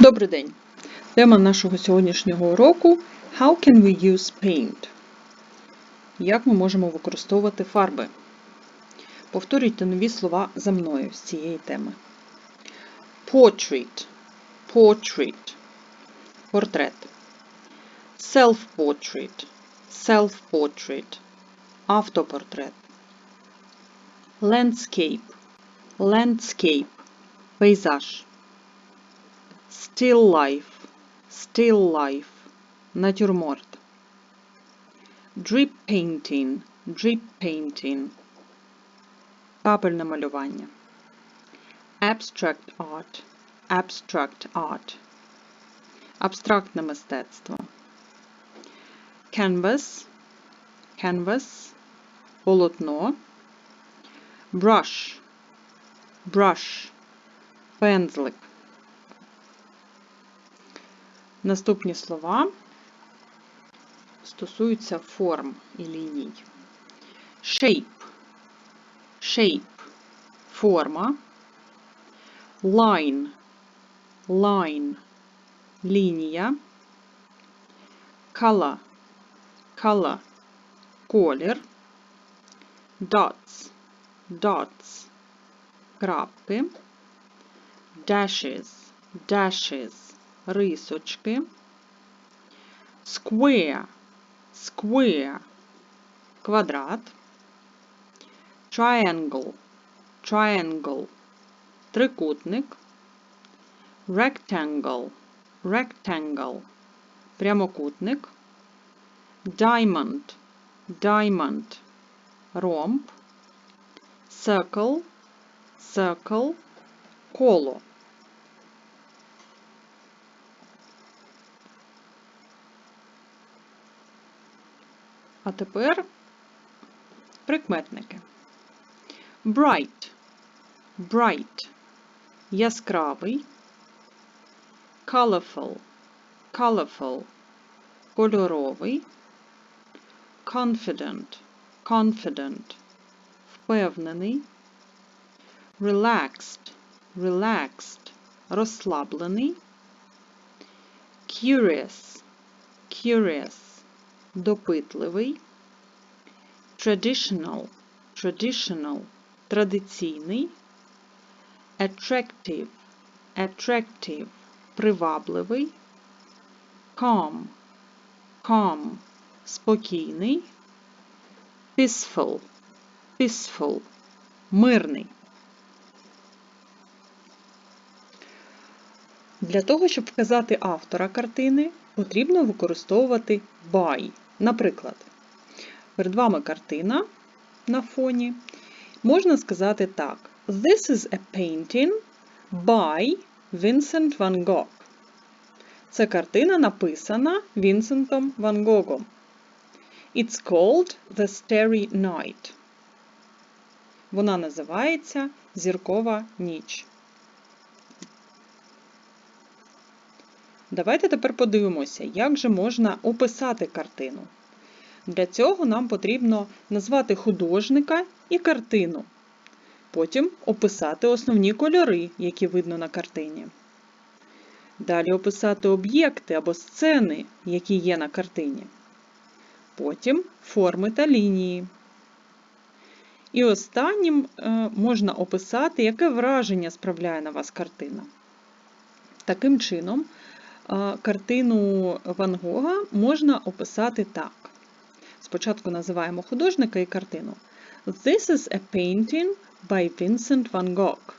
Добрий день! Тема нашого сьогоднішнього уроку How can we use paint? Як ми можемо використовувати фарби? Повторюйте нові слова за мною з цієї теми. Portrait. Portrait. Портрет. Self-portrait. Self-portrait. Автопортрет. Landscape. Landscape. Пейзаж. Still life. Still life. Натюрморт. Drip painting. Drip painting. Капельне малювання. Abstract art. Abstract art. Абстрактне мистецтво. Canvas. Canvas. Полотно. Brush. Brush. Пензлик. Наступні слова стосуються форм і ліній. Shape. Shape. Форма. Line. Line. Лінія. Color. Color. Колір. Dots. Dots. Крапки. Dashes. Dashes. Рисочки. Square. Square. Квадрат. Triangle. Triangle. Трикутник. Rectangle. Rectangle. Прямокутник. Diamond. Diamond. Ромб. Circle. Circle. Коло. А тепер прикметники. Bright. Bright. Яскравий. Colorful. Colorful. Кольоровий. Confident. Confident. Впевнений. Relaxed. Relaxed. Розслаблений. Curious. Curious. Допитливий. Traditional. Traditional. Традиційний. Attractive. Attractive. Привабливий. Calm. Calm. Спокійний. Peaceful. Peaceful. Мирний. Для того, щоб вказати автора картини, потрібно використовувати by. Наприклад, перед вами картина на фоні. Можна сказати так: This is a painting by Vincent van Gogh. Це картина написана Вінсентом Ван Гогом. It's called The Starry Night. Вона називається Зіркова ніч. Давайте тепер подивимося, як же можна описати картину. Для цього нам потрібно назвати художника і картину. Потім описати основні кольори, які видно на картині. Далі описати об'єкти або сцени, які є на картині. Потім форми та лінії. І останнім е, можна описати, яке враження справляє на вас картина. Таким чином, картину Ван Гога можна описати так. Спочатку називаємо художника і картину. This is a painting by Vincent van Gogh.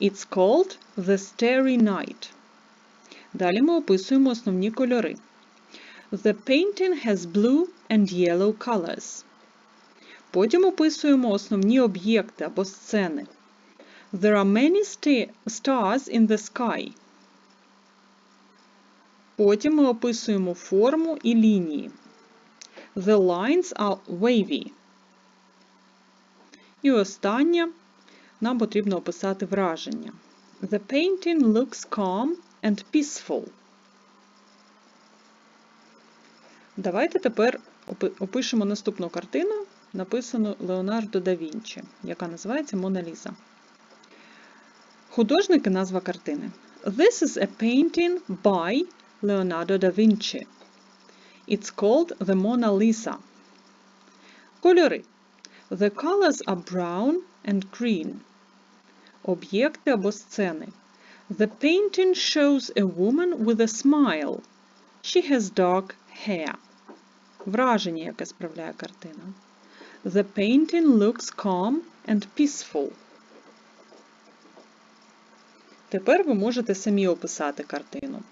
It's called The Starry Night. Далі ми описуємо основні кольори. The painting has blue and yellow colors. Потім описуємо основні об'єкти або сцени. There are many stars in the sky. Потім ми описуємо форму і лінії. The lines are wavy. І останнє нам потрібно описати враження. The painting looks calm and peaceful. Давайте тепер опишемо наступну картину, написану Леонардо да Вінчі, яка називається Мона Ліза. Художник і назва картини. This is a painting by Leonardo da Vinci. It's called the Mona Lisa. Кольори. The colors are brown and green. Об'єкти або сцени. The painting shows a woman with a smile. She has dark hair. Враження, яке справляє картина. The painting looks calm and peaceful. Тепер ви можете самі описати картину.